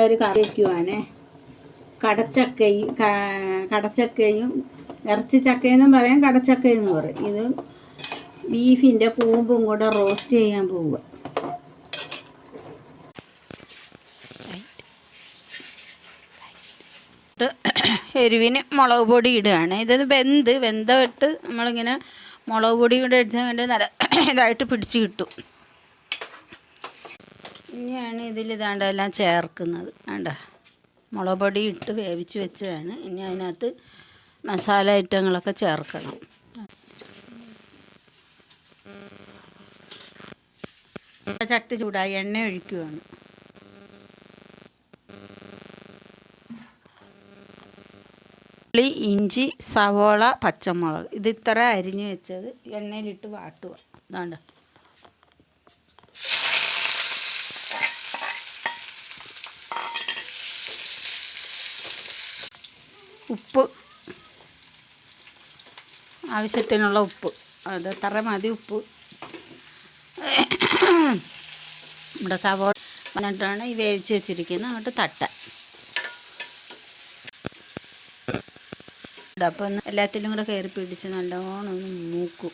ഇവിടെ ഒരു കറി വയ്ക്കുവാണേ കടച്ചക്കയും കടച്ചക്കയും ഇറച്ചി ചക്കയെന്നും പറയാം കടച്ചക്കയെന്ന് പറയും. ഇത് ബീഫിന്റെ കൂമ്പും കൂടെ റോസ്റ്റ് ചെയ്യാൻ പോവുക. എരിവിന് മുളക് പൊടി ഇടുകയാണ്. ഇത് വെന്ത് വെന്തമിട്ട് നമ്മളിങ്ങനെ മുളക് പൊടി കൂടെ ഇട്ട് നല്ല ഇതായിട്ട് പിടിച്ച് കിട്ടും. ഇനിയാണ് ഇതിൽ ഇതാണ്ട് എല്ലാം ചേർക്കുന്നത്. വേണ്ട മുളക് പൊടി ഇട്ട് വേവിച്ച് വെച്ചതാണ്. ഇനി അതിനകത്ത് മസാല ഐറ്റങ്ങളൊക്കെ ചേർക്കണം. ചട്ടി ചൂടായി എണ്ണ ഒഴിക്കുവാണ്. ഉള്ളി ഇഞ്ചി സവോള പച്ചമുളക്. ഇത് ഇത്ര അരിഞ്ഞു വെച്ചത് എണ്ണയിലിട്ട് വാട്ടുക. അതാണ്ട് ഉപ്പ്. ആവശ്യത്തിനുള്ള ഉപ്പ്. അത് തറ മതി ഉപ്പ്. നമ്മുടെ സവോള വന്നിട്ടാണ് ഈ വേവിച്ച് വെച്ചിരിക്കുന്നത് അങ്ങോട്ട് തട്ട. അപ്പം എല്ലാത്തിലും കൂടെ കയറി പിടിച്ച് നല്ലോണം മൂക്കും.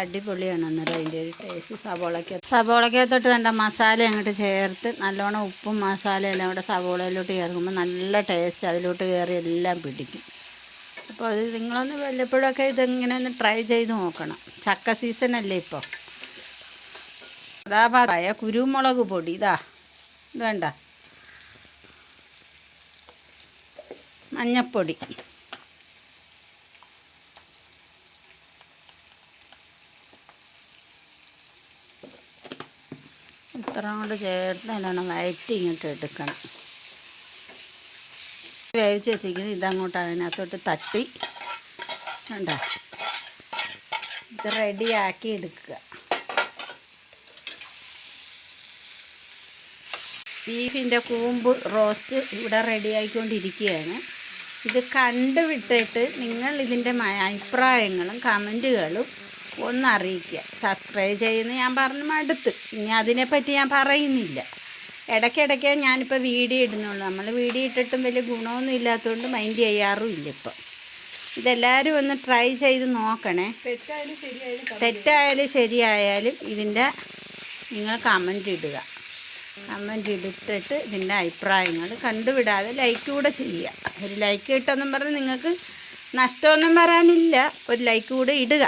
അടിപൊളിയാണ് അന്നേരം അതിന്റെ ഒരു ടേസ്റ്റ് സവോളയ്ക്ക് സവോളയ്ക്കകത്തോട്ട് നല്ല മസാല അങ്ങോട്ട് ചേർത്ത് നല്ലോണം ഉപ്പും മസാലയെല്ലാം കൂടെ സവോളയിലോട്ട് ചേർക്കുമ്പോൾ നല്ല ടേസ്റ്റ് അതിലോട്ട് കയറി എല്ലാം പിടിക്കും. അപ്പോൾ അത് നിങ്ങളൊന്ന് വല്ലപ്പോഴൊക്കെ ഇതെങ്ങനെ ഒന്ന് ട്രൈ ചെയ്ത് നോക്കണം. ചക്ക സീസൺ അല്ലേ ഇപ്പോൾ. അതാ പറയ കുരുമുളക് പൊടി ഇതാ. ഇത് വേണ്ട. മഞ്ഞപ്പൊടി. ഇത്ര കൊണ്ട് ചേർത്ത് നല്ലോണം വയറ്റി ഇങ്ങോട്ട് എടുക്കണം. വേവിച്ച് വെച്ചിരിക്കുന്നത് ഇതങ്ങോട്ട് അതിനകത്തോട്ട് തട്ടി. വേണ്ട ഇത് റെഡിയാക്കി എടുക്കുക. ബീഫിന്റെ കൂമ്പ് റോസ്റ്റ് ഇവിടെ റെഡി ആയിക്കൊണ്ടിരിക്കുകയാണ്. ഇത് കണ്ടുവിട്ടിട്ട് നിങ്ങൾ ഇതിന്റെ അഭിപ്രായങ്ങളും കമന്റുകളും ഒന്ന് അറിയിക്കുക സബ്സ്ക്രൈബ് ചെയ്യുന്ന ഞാൻ പറഞ്ഞു മടുത്ത്. ഇനി അതിനെപ്പറ്റി ഞാൻ പറയുന്നില്ല. ഇടയ്ക്കിടയ്ക്ക് ഞാനിപ്പോൾ വീഡിയോ ഇടുന്നുള്ളൂ. നമ്മൾ വീഡിയോ ഇട്ടിട്ടും വലിയ ഗുണമൊന്നും ഇല്ലാത്തതുകൊണ്ട് മൈൻഡ് ചെയ്യാറും ഇല്ല ഇപ്പം. ഇതെല്ലാവരും ഒന്ന് ട്രൈ ചെയ്ത് നോക്കണേ. തെറ്റായാലും ശരിയായാലും ഇതിന്റെ നിങ്ങൾ കമന്റ് ഇടുക. കമന്റ് ഇട്ടിട്ട് ഇതിന്റെ അഭിപ്രായങ്ങൾ കണ്ടുവിടാതെ ലൈക്ക് കൂടെ ചെയ്യുക. ഒരു ലൈക്ക് കിട്ടുമെന്നും പറഞ്ഞ് നിങ്ങൾക്ക് നഷ്ടമൊന്നും വരാനില്ല. ഒരു ലൈക്ക് കൂടെ ഇടുക.